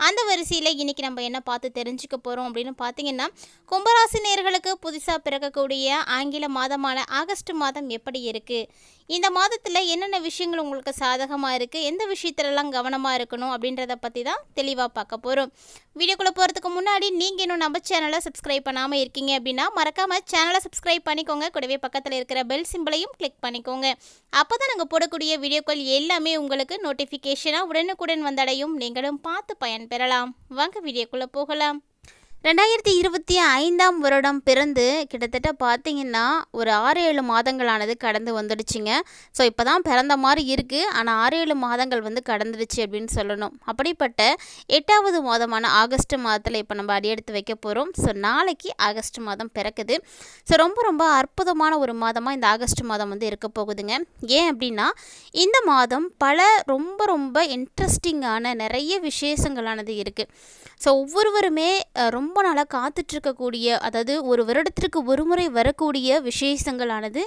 அந்த வரிசையில் இன்றைக்கி நம்ம என்ன பார்த்து தெரிஞ்சுக்க போகிறோம் அப்படின்னு பார்த்தீங்கன்னா கும்பராசி நேர்களுக்கு புதுசாக பிறக்கக்கூடிய ஆங்கில மாதமான ஆகஸ்ட் மாதம் எப்படி இருக்குது இந்த மாதத்தில் என்னென்ன விஷயங்கள் உங்களுக்கு சாதகமாக இருக்குது எந்த விஷயத்துலலாம் கவனமாக இருக்கணும்? அப்படின்றத பற்றி தான் தெளிவாக பார்க்க போகிறோம் வீடியோக்குள்ளே போகிறதுக்கு முன்னாடி நீங்கள் இன்னும் நம்ம சேனலை சப்ஸ்கிரைப் பண்ணாமல் இருக்கீங்க அப்படின்னா மறக்காமல் சேனலை சப்ஸ்கிரைப் பண்ணிக்கோங்க. கூடவே பக்கத்தில் இருக்கிற பெல் சிம்பிளையும் கிளிக் பண்ணிக்கோங்க. அப்போ தான் நாங்கள் போடக்கூடிய வீடியோக்கள் எல்லாமே உங்களுக்கு நோட்டிஃபிகேஷனாக உடனுக்குடன் வந்தடையும். நீங்களும் பார்த்து பயன்பெறலாம் வாங்க வீடியோக்குள்ளே போகலாம். ரெண்டாயிரத்தி இருபத்தி ஐந்தாம் வருடம் பிறந்து கிட்டத்தட்ட பார்த்தீங்கன்னா ஒரு ஆறு ஏழு மாதங்களானது கடந்து வந்துடுச்சுங்க. ஸோ இப்போ தான் பிறந்த மாதிரி இருக்குது ஆனால் ஆறு ஏழு மாதங்கள் வந்து கடந்துடுச்சு அப்படின்னு சொல்லணும். அப்படிப்பட்ட எட்டாவது மாதமான ஆகஸ்ட் மாதத்தில் இப்போ நம்ம அடியெடுத்து வைக்க போகிறோம் ஸோ நாளைக்கு ஆகஸ்ட் மாதம் பிறக்குது. ஸோ ரொம்ப ரொம்ப அற்புதமான ஒரு மாதமாக இந்த ஆகஸ்ட் மாதம் வந்து இருக்க போகுதுங்க. ஏன் அப்படின்னா இந்த மாதம் பல ரொம்ப ரொம்ப இன்ட்ரெஸ்டிங்கான நிறைய விசேஷங்களானது இருக்குது ஸோ ஒவ்வொருவருமே ரொம்ப நாளாக காத்துட்ருக்கக்கூடிய அதாவது ஒரு வருடத்திற்கு ஒரு முறை வரக்கூடிய விசேஷங்களானது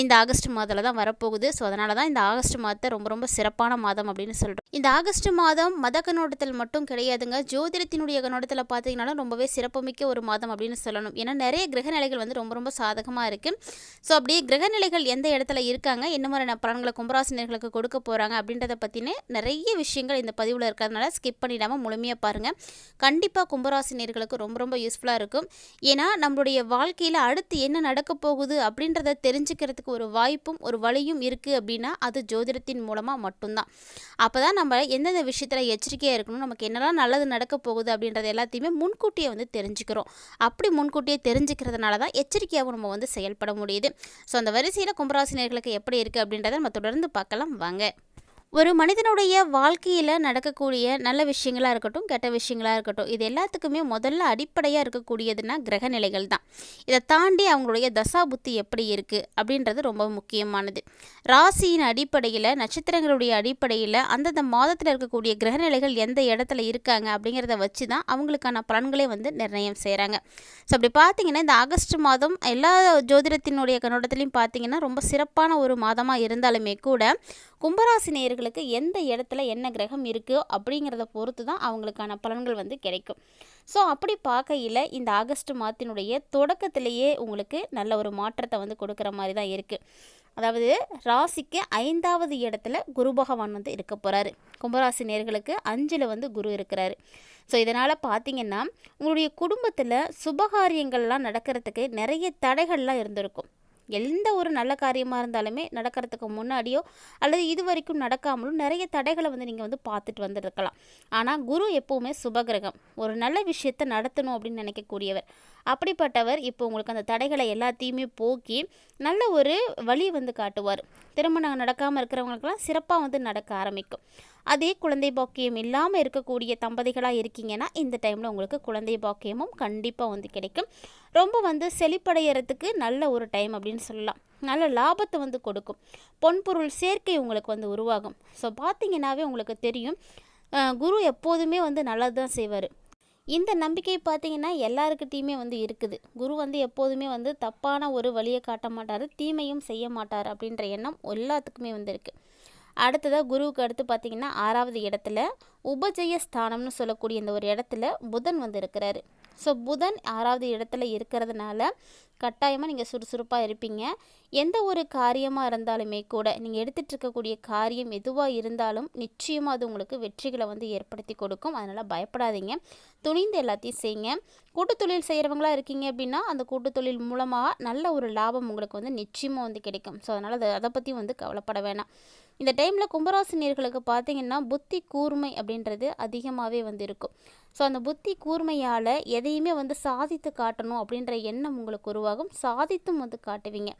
இந்த ஆகஸ்ட் மாதத்தில் தான் வரப்போகுது. ஸோ அதனால தான் இந்த ஆகஸ்ட் மாதத்தை ரொம்ப ரொம்ப சிறப்பான மாதம் அப்படின்னு சொல்கிறோம் இந்த ஆகஸ்ட் மாதம் மத கண்ணோட்டத்தில் மட்டும் கிடையாதுங்க. ஜோதிடத்தினுடைய கண்ணோட்டத்தில் பார்த்தீங்கன்னா ரொம்பவே சிறப்புமிக்க ஒரு மாதம் அப்படின்னு சொல்லணும். ஏன்னா நிறைய கிரகநிலைகள் வந்து ரொம்ப ரொம்ப சாதகமாக இருக்குது ஸோ அப்படியே கிரகநிலைகள் எந்த இடத்துல இருக்காங்க என்ன மாதிரியான பலன்களை கும்பராசினியர்களுக்கு கொடுக்க போகிறாங்க அப்படின்றத பற்றின நிறைய விஷயங்கள் இந்த பதிவில் இருக்கிறதுனால ஸ்கிப் பண்ணிடாமல் முழுமையாக பாருங்கள் கண்டிப்பாக கும்பராசினியர்களுக்கு ரொம்ப ரொம்ப யூஸ்ஃபுல்லாக இருக்கும். ஏன்னா நம்மளுடைய வாழ்க்கையில் அடுத்து என்ன நடக்க போகுது அப்படின்றத தெரிஞ்சுக்கிறதுக்கு ஒரு வாய்ப்பும் ஒரு வழியும் இருக்குது அப்படின்னா அது ஜோதிடத்தின் மூலமாக மட்டும்தான். அப்போ தான் நம்ம எந்தெந்த விஷயத்தில் எச்சரிக்கையாக இருக்கணும் நமக்கு என்னெல்லாம் நல்லது நடக்க போகுது அப்படின்றத எல்லாத்தையுமே முன்கூட்டியே வந்து தெரிஞ்சுக்கிறோம். அப்படி முன்கூட்டியே தெரிஞ்சுக்கிறதுனால தான் எச்சரிக்கையாகவும் நம்ம வந்து செயல்பட முடியுது. ஸோ அந்த வரிசையில் கும்பராசினியர்களுக்கு எப்படி இருக்குது அப்படின்றத நம்ம தொடர்ந்து பார்க்கலாம். வாங்க. ஒரு மனிதனுடைய வாழ்க்கையில் நடக்கக்கூடிய நல்ல விஷயங்களாக இருக்கட்டும் கெட்ட விஷயங்களாக இருக்கட்டும் இது எல்லாத்துக்குமே முதல்ல அடிப்படையாக இருக்கக்கூடியதுன்னா கிரகநிலைகள் தான். இதை தாண்டி அவங்களுடைய தசா புத்தி எப்படி இருக்குது அப்படின்றது ரொம்ப முக்கியமானது. ராசியின் அடிப்படையில் நட்சத்திரங்களுடைய அடிப்படையில் அந்தந்த மாதத்தில் இருக்கக்கூடிய கிரகநிலைகள் எந்த இடத்துல இருக்காங்க அப்படிங்கிறத வச்சு தான் அவங்களுக்கான பலன்களே வந்து நிர்ணயம் செய்கிறாங்க ஸோ அப்படி பார்த்தீங்கன்னா இந்த ஆகஸ்ட் மாதம் எல்லா ஜோதிடத்தினுடைய கண்ணோட்டத்திலையும் பார்த்தீங்கன்னா ரொம்ப சிறப்பான ஒரு மாதமாக இருந்தாலுமே கூட கும்பராசி நேயர்களுக்கு எந்த இடத்துல என்ன கிரகம் இருக்குது அப்படிங்கிறத பொறுத்து தான் அவங்களுக்கான பலன்கள் வந்து கிடைக்கும். ஸோ அப்படி பார்க்கையில் இந்த ஆகஸ்ட் மாதத்தினுடைய தொடக்கத்திலேயே உங்களுக்கு நல்ல ஒரு மாற்றத்தை வந்து கொடுக்குற மாதிரி தான் இருக்குது அதாவது ராசிக்கு ஐந்தாவது இடத்துல குரு பகவான் வந்து இருக்க போகிறாரு கும்பராசி நேர்களுக்கு அஞ்சில் வந்து குரு இருக்கிறாரு. ஸோ இதனால் பார்த்தீங்கன்னா உங்களுடைய குடும்பத்தில் சுபகாரியங்கள்லாம் நடக்கிறதுக்கு நிறைய தடைகள்லாம் இருந்திருக்கும். எந்த ஒரு நல்ல காரியமாக இருந்தாலுமே நடக்கிறதுக்கு முன்னாடியோ அல்லது இது வரைக்கும் நடக்காமலும் நிறைய தடைகளை வந்து நீங்கள் வந்து பார்த்துட்டு வந்துருக்கலாம். ஆனால் குரு எப்போவுமே சுபகிரகம் ஒரு நல்ல விஷயத்தை நடத்தணும் அப்படின்னு நினைக்கக்கூடியவர். அப்படிப்பட்டவர் இப்போ உங்களுக்கு அந்த தடைகளை எல்லாத்தையுமே போக்கி நல்ல ஒரு வழி வந்து காட்டுவார். திருமணம் நடக்காமல் இருக்கிறவங்களுக்கெல்லாம் சிறப்பாக வந்து நடக்க ஆரம்பிக்கும். அதே குழந்தை பாக்கியம் இல்லாமல் இருக்கக்கூடிய தம்பதிகளாக இருக்கீங்கன்னா இந்த டைமில் உங்களுக்கு குழந்தை பாக்கியமும் கண்டிப்பாக வந்து கிடைக்கும். ரொம்ப வந்து செழிப்படைகிறதுக்கு நல்ல ஒரு டைம் அப்படின்னு சொல்லலாம். நல்ல லாபத்தை வந்து கொடுக்கும். பொன்பொருள் சேர்க்கை உங்களுக்கு வந்து உருவாகும். ஸோ பார்த்தீங்கன்னாவே உங்களுக்கு தெரியும். குரு எப்போதுமே வந்து நல்லது தான் செய்வார். இந்த நம்பிக்கை பார்த்தீங்கன்னா எல்லாருக்கிட்டேயுமே வந்து இருக்குது. குரு வந்து எப்போதுமே வந்து தப்பான ஒரு வழியை காட்ட மாட்டார் தீமையும் செய்ய மாட்டார் அப்படின்ற எண்ணம் எல்லாத்துக்குமே வந்து இருக்குது அடுத்ததாக குருவுக்கு அடுத்து பார்த்தீங்கன்னா ஆறாவது இடத்துல உபஜய ஸ்தானம்னு சொல்லக்கூடிய இந்த ஒரு இடத்துல புதன் வந்து இருக்கிறாரு. ஸோ புதன் ஆறாவது இடத்துல இருக்கிறதுனால கட்டாயமாக நீங்கள் சுறுசுறுப்பாக இருப்பீங்க. எந்த ஒரு காரியமாக இருந்தாலுமே கூட நீங்கள் எடுத்துகிட்டு இருக்கக்கூடிய காரியம் எதுவாக இருந்தாலும் நிச்சயமாக அது உங்களுக்கு வெற்றிகளை வந்து ஏற்படுத்தி கொடுக்கும். அதனால் பயப்படாதீங்க. துணிந்து எல்லாத்தையும் செய்யுங்க கூட்டு தொழில் செய்கிறவங்களா இருக்கீங்க அப்படின்னா அந்த கூட்டுத்தொழில் மூலமாக நல்ல ஒரு லாபம் உங்களுக்கு வந்து நிச்சயமாக வந்து கிடைக்கும். ஸோ அதனால் அதை அதை பற்றி வந்து கவலைப்பட வேணாம். இந்த டைமில் கும்பராசினியர்களுக்கு பார்த்தீங்கன்னா புத்தி கூர்மை அப்படின்றது அதிகமாகவே வந்து இருக்கும் ஸோ அந்த புத்தி கூர்மையால் எதையுமே வந்து சாதித்து காட்டணும் அப்படின்ற எண்ணம் உங்களுக்கு உருவாகும். சாதித்தும் வந்து காட்டுவீங்க.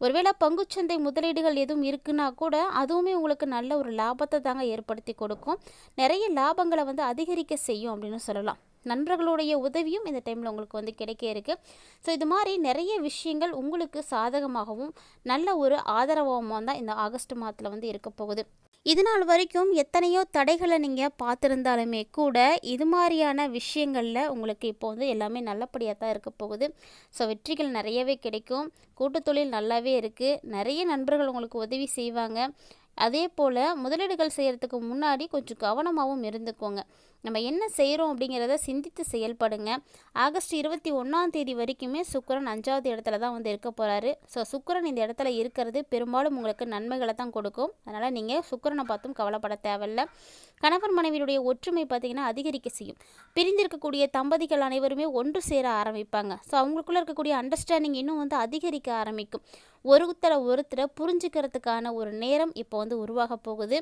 ஒருவேளை பங்குச்சந்தை முதலீடுகள் எதுவும் இருக்குன்னா கூட அதுவுமே உங்களுக்கு நல்ல ஒரு லாபத்தை தாங்க ஏற்படுத்தி கொடுக்கும். நிறைய லாபங்களை வந்து அதிகரிக்க செய்யும் அப்படின்னு சொல்லலாம். நண்பர்களுடைய உதவியும் இந்த டைமில் உங்களுக்கு வந்து கிடைக்க இருக்குது ஸோ இது மாதிரி நிறைய விஷயங்கள் உங்களுக்கு சாதகமாகவும் நல்ல ஒரு ஆதரவாகவும் தான் இந்த ஆகஸ்ட் மாதத்தில் வந்து இருக்க போகுது. இது நாள் வரைக்கும் எத்தனையோ தடைகளை நீங்கள் பார்த்துருந்தாலுமே கூட இது மாதிரியான விஷயங்களில் உங்களுக்கு இப்போ வந்து எல்லாமே நல்லபடியாக தான் இருக்க போகுது. ஸோ வெற்றிகள் நிறையவே கிடைக்கும். கூட்டத்தொழில் நல்லாவே இருக்குது நிறைய நண்பர்கள் உங்களுக்கு உதவி செய்வாங்க. அதே போல் முதலீடுகள் செய்கிறதுக்கு முன்னாடி கொஞ்சம் கவனமாகவும் இருந்துக்கோங்க. நம்ம என்ன செய்கிறோம் அப்படிங்கிறத சிந்தித்து செயல்படுங்க. ஆகஸ்ட் இருபத்தி ஒன்றாம் தேதி வரைக்குமே சுக்கரன் அஞ்சாவது இடத்துல தான் வந்து இருக்க போகிறாரு ஸோ சுக்கரன் இந்த இடத்துல இருக்கிறது பெரும்பாலும் உங்களுக்கு நன்மைகளை தான் கொடுக்கும். அதனால் நீங்கள் சுக்கரனை பார்த்தும் கவலைப்பட தேவையில்ல. கணவன் மனைவியுடைய ஒற்றுமை பார்த்திங்கன்னா அதிகரிக்க செய்யும். பிரிந்திருக்கக்கூடிய தம்பதிகள் அனைவருமே ஒன்று சேர ஆரம்பிப்பாங்க. ஸோ அவங்களுக்குள்ளே இருக்கக்கூடிய அண்டர்ஸ்டாண்டிங் இன்னும் வந்து அதிகரிக்க ஆரம்பிக்கும். ஒருத்தரை ஒருத்தரை புரிஞ்சுக்கிறதுக்கான ஒரு நேரம் இப்போ வந்து உருவாக போகுது.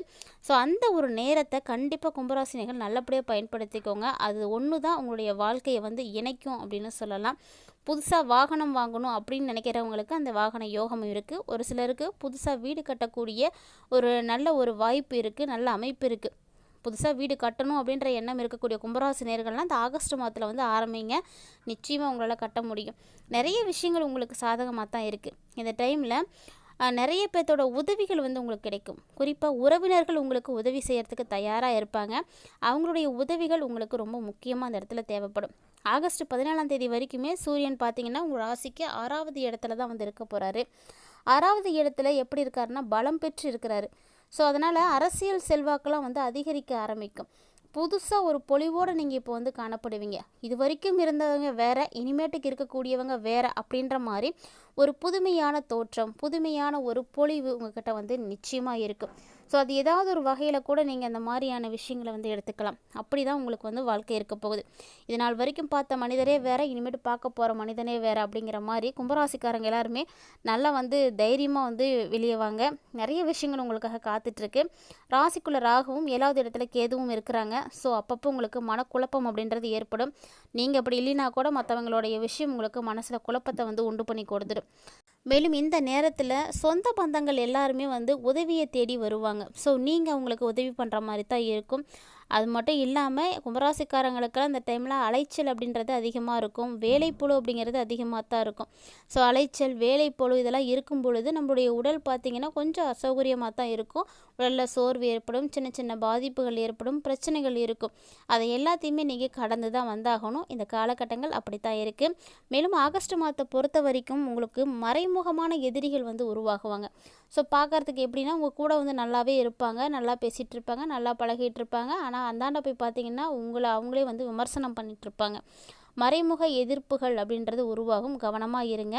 ஸோ அந்த ஒரு நேரத்தை கண்டிப்பாக கும்பராசினிகள் நல்லபடியாக பயன்படுத்திக்கோங்க. அது ஒன்று தான் உங்களுடைய வாழ்க்கையை வந்து இணைக்கும் அப்படின்னு சொல்லலாம். புதுசாக வாகனம் வாங்கணும் அப்படின்னு நினைக்கிறவங்களுக்கு அந்த வாகன யோகம் இருக்குது ஒரு சிலருக்கு புதுசாக வீடு கட்டக்கூடிய ஒரு நல்ல ஒரு வாய்ப்பு இருக்குது நல்ல அமைப்பு இருக்குது புதுசாக வீடு கட்டணும் அப்படின்ற எண்ணம் இருக்கக்கூடிய கும்பராசி நேர்கள்லாம் இந்த ஆகஸ்ட் மாதத்தில் வந்து ஆரம்பிங்க. நிச்சயமாக உங்களால் கட்ட முடியும். நிறைய விஷயங்கள் உங்களுக்கு சாதகமாக தான் இருக்குது இந்த டைமில் நிறைய பேர்த்தோட உதவிகள் வந்து உங்களுக்கு கிடைக்கும். குறிப்பாக உறவினர்கள் உங்களுக்கு உதவி செய்கிறதுக்கு தயாராக இருப்பாங்க. அவங்களுடைய உதவிகள் உங்களுக்கு ரொம்ப முக்கியமாக அந்த இடத்துல தேவைப்படும். ஆகஸ்ட் பதினேழாம் தேதி வரைக்குமே சூரியன் பார்த்தீங்கன்னா உங்கள் ராசிக்கு ஆறாவது இடத்துல தான் வந்து இருக்க போகிறாரு ஆறாவது இடத்துல எப்படி இருக்காருன்னா பலம் பெற்று இருக்கிறாரு. ஸோ அதனால் அரசியல் செல்வாக்கெல்லாம் வந்து அதிகரிக்க ஆரம்பிக்கும். புதுசாக ஒரு பொலிவோடு நீங்கள் இப்போ வந்து காணப்படுவீங்க. இது வரைக்கும் இருந்தவங்க வேறு இனிமேட்டுக்கு இருக்கக்கூடியவங்க வேறு அப்படின்ற மாதிரி ஒரு புதுமையான தோற்றம் புதுமையான ஒரு பொலிவு உங்ககிட்ட வந்து நிச்சயமாக இருக்கும் ஸோ அது ஏதாவது ஒரு வகையில் கூட நீங்கள் அந்த மாதிரியான விஷயங்களை வந்து எடுத்துக்கலாம். அப்படி தான் உங்களுக்கு வந்து வாழ்க்கை இருக்க போகுது. இது நாள் வரைக்கும் பார்த்த மனிதரே வேறு இனிமேட்டு பார்க்க போகிற மனிதனே வேறு அப்படிங்கிற மாதிரி கும்பராசிக்காரங்க எல்லாருமே நல்லா வந்து தைரியமாக வந்து வெளியே வாங்க. நிறைய விஷயங்கள் உங்களுக்காக காத்துட்ருக்கு. ராசிக்குள்ள ராகவும் ஏழாவது இடத்துல கேதுவும் இருக்கிறாங்க. ஸோ அப்பப்போ உங்களுக்கு மனக்குழப்பம் அப்படின்றது ஏற்படும். நீங்கள் அப்படி இல்லைனா கூட மற்றவங்களுடைய விஷயம் உங்களுக்கு மனசில் குழப்பத்தை வந்து உண்டு பண்ணி கொடுத்துடும். மேலும் இந்த நேரத்தில் சொந்த பந்தங்கள் எல்லாருமே வந்து உதவியை தேடி வருவாங்க. ஸோ நீங்கள் அவங்களுக்கு உதவி பண்ணுற மாதிரி தான் இருக்கும். அது மட்டும் இல்லாமல் கும்பராசிக்காரங்களுக்கெல்லாம் இந்த டைமில் அலைச்சல் அப்படின்றது அதிகமாக இருக்கும். வேலைப்புழு அப்படிங்கிறது அதிகமாக தான் இருக்கும். ஸோ அலைச்சல் வேலைப்புழு இதெல்லாம் இருக்கும் பொழுது நம்மளுடைய உடல் பார்த்திங்கன்னா கொஞ்சம் அசௌகரியமாக தான் இருக்கும். உடலில் சோர்வு ஏற்படும் சின்ன சின்ன பாதிப்புகள் ஏற்படும் பிரச்சனைகள் இருக்கும். அதை எல்லாத்தையுமே நீங்கள் கடந்து தான் வந்தாகணும். இந்த காலகட்டங்கள் அப்படித்தான் இருக்குது மேலும் ஆகஸ்ட் மாதத்தை பொறுத்த வரைக்கும் உங்களுக்கு மறைமுகமான எதிரிகள் வந்து உருவாகுவாங்க. ஸோ பார்க்குறதுக்கு எப்படின்னா உங்கள் கூட வந்து நல்லாவே இருப்பாங்க நல்லா பேசிகிட்டு இருப்பாங்க நல்லா பழகிட்டு இருப்பாங்க. ஆனால் அந்தாண்ட போய் பார்த்தீங்கன்னா உங்களை அவங்களே வந்து விமர்சனம் பண்ணிகிட்ருப்பாங்க மறைமுக எதிர்ப்புகள் அப்படின்றது உருவாகும். கவனமாக இருங்க.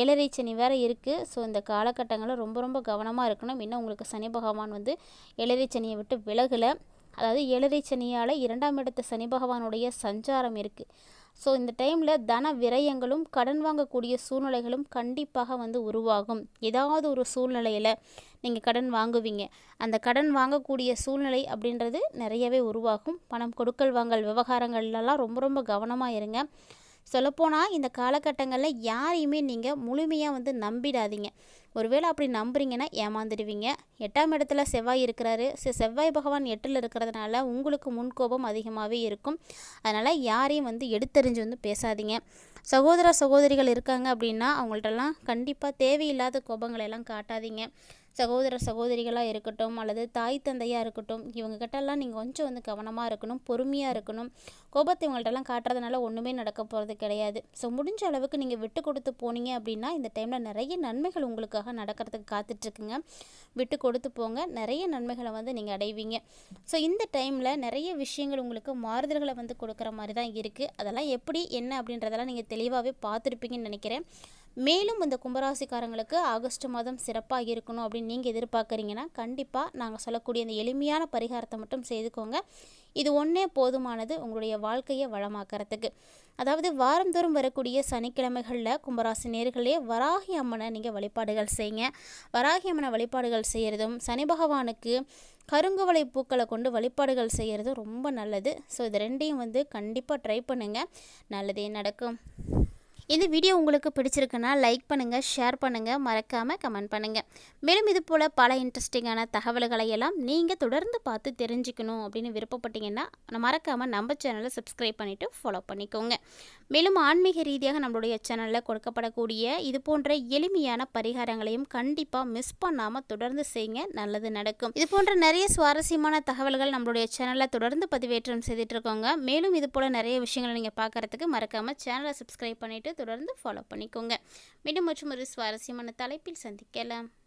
ஏழரை சனி வேறு இருக்குது ஸோ இந்த காலகட்டங்களில் ரொம்ப ரொம்ப கவனமாக இருக்கணும். இன்னும் உங்களுக்கு சனி பகவான் வந்து ஏழரை சனியை விட்டு விலகலை. அதாவது ஏழரை சனியால் இரண்டாம் இடத்து சனி பகவானுடைய சஞ்சாரம் இருக்குது ஸோ இந்த டைமில் தன விரயங்களும் கடன் வாங்கக்கூடிய சூழ்நிலைகளும் கண்டிப்பாக வந்து உருவாகும். ஏதாவது ஒரு சூழ்நிலையில் நீங்கள் கடன் வாங்குவீங்க. அந்த கடன் வாங்கக்கூடிய சூழ்நிலை அப்படின்றது நிறையவே உருவாகும். பணம் கொடுக்கல் வாங்கல் விவகாரங்கள்லாம் ரொம்ப ரொம்ப கவனமாக இருங்க. சொல்லப்போனால் இந்த காலகட்டங்களில் யாரையுமே நீங்கள் முழுமையாக வந்து நம்பிடாதீங்க. ஒருவேளை அப்படி நம்புறீங்கன்னா ஏமாந்துடுவீங்க. எட்டாம் இடத்துல செவ்வாய் இருக்கிறாரு. செவ்வாய் பகவான் எட்டில் இருக்கிறதுனால உங்களுக்கு முன்கோபம் அதிகமாகவே இருக்கும். அதனால் யாரையும் வந்து எடுத்தறிஞ்சு வந்து பேசாதீங்க. சகோதர சகோதரிகள் இருக்காங்க அப்படின்னா அவங்கள்ட்டலாம் கண்டிப்பாக தேவையில்லாத கோபங்களை எல்லாம் காட்டாதீங்க. சகோதர சகோதரிகளாக இருக்கட்டும் அல்லது தாய் தந்தையாக இருக்கட்டும் இவங்ககிட்டலாம் நீங்கள் கொஞ்சம் வந்து கவனமாக இருக்கணும் பொறுமையாக இருக்கணும். கோபத்தை இவங்கள்ட்டலாம் காட்டுறதுனால ஒன்றுமே நடக்க போகிறது கிடையாது. ஸோ முடிஞ்ச அளவுக்கு நீங்கள் விட்டு கொடுத்து போனீங்க அப்படின்னா இந்த டைமில் நிறைய நன்மைகள் உங்களுக்காக நடக்கிறதுக்கு காத்துட்ருக்குங்க. விட்டு கொடுத்து போங்க. நிறைய நன்மைகளை வந்து நீங்கள் அடைவீங்க. ஸோ இந்த டைமில் நிறைய விஷயங்கள் உங்களுக்கு மாறுதல்களை வந்து கொடுக்குற மாதிரி தான் இருக்குது அதெல்லாம் எப்படி என்ன அப்படின்றதெல்லாம் நீங்கள் தெளிவாகவே பார்த்துருப்பீங்கன்னு நினைக்கிறேன். மேலும் இந்த கும்பராசிக்காரங்களுக்கு ஆகஸ்ட் மாதம் சிறப்பாக இருக்கணும் அப்படின்னு நீங்கள் எதிர்பார்க்குறீங்கன்னா கண்டிப்பாக நாங்கள் சொல்லக்கூடிய இந்த எளிமையான பரிகாரத்தை மட்டும் செய்துக்கோங்க. இது ஒன்றே போதுமானது உங்களுடைய வாழ்க்கையை வளமாக்கிறதுக்கு. அதாவது வாரந்தோறும் வரக்கூடிய சனிக்கிழமைகளில் கும்பராசி நேர்களே வராகி அம்மனை நீங்கள் வழிபாடுகள் செய்யுங்க. வராகி அம்மனை வழிபாடுகள் செய்கிறதும் சனி பகவானுக்கு கருங்குவளை பூக்களை கொண்டு வழிபாடுகள் செய்கிறதும் ரொம்ப நல்லது. ஸோ இது ரெண்டையும் வந்து கண்டிப்பாக ட்ரை பண்ணுங்கள் நல்லதே நடக்கும். இந்த வீடியோ உங்களுக்கு பிடிச்சிருக்குன்னா லைக் பண்ணுங்கள் ஷேர் பண்ணுங்கள் மறக்காமல் கமெண்ட் பண்ணுங்கள் மேலும் இது போல் பல இன்ட்ரெஸ்டிங்கான தகவல்களை எல்லாம் நீங்கள் தொடர்ந்து பார்த்து தெரிஞ்சுக்கணும் அப்படின்னு விருப்பப்பட்டீங்கன்னா மறக்காமல் நம்ம சேனலை சப்ஸ்கிரைப் பண்ணிவிட்டு ஃபாலோ பண்ணிக்கோங்க. மேலும் ஆன்மீக ரீதியாக நம்மளுடைய சேனலில் கொடுக்கப்படக்கூடிய இது போன்ற எளிமையான பரிகாரங்களையும் கண்டிப்பாக மிஸ் பண்ணாமல் தொடர்ந்து செய்யுங்க. நல்லது நடக்கும். இது போன்ற நிறைய சுவாரஸ்யமான தகவல்கள் நம்மளுடைய சேனலில் தொடர்ந்து பதிவேற்றம் செய்துட்டு இருக்கோங்க மேலும் இது போல் நிறைய விஷயங்களை நீங்கள் பார்க்குறதுக்கு மறக்காமல் சேனலை சப்ஸ்கிரைப் பண்ணிவிட்டு தொடர்ந்து ஃபாலோ பண்ணிக்கோங்க. மீண்டும் மற்றும் ஒரு சுவாரஸ்யமான தலைப்பில் சந்திக்கலாம்.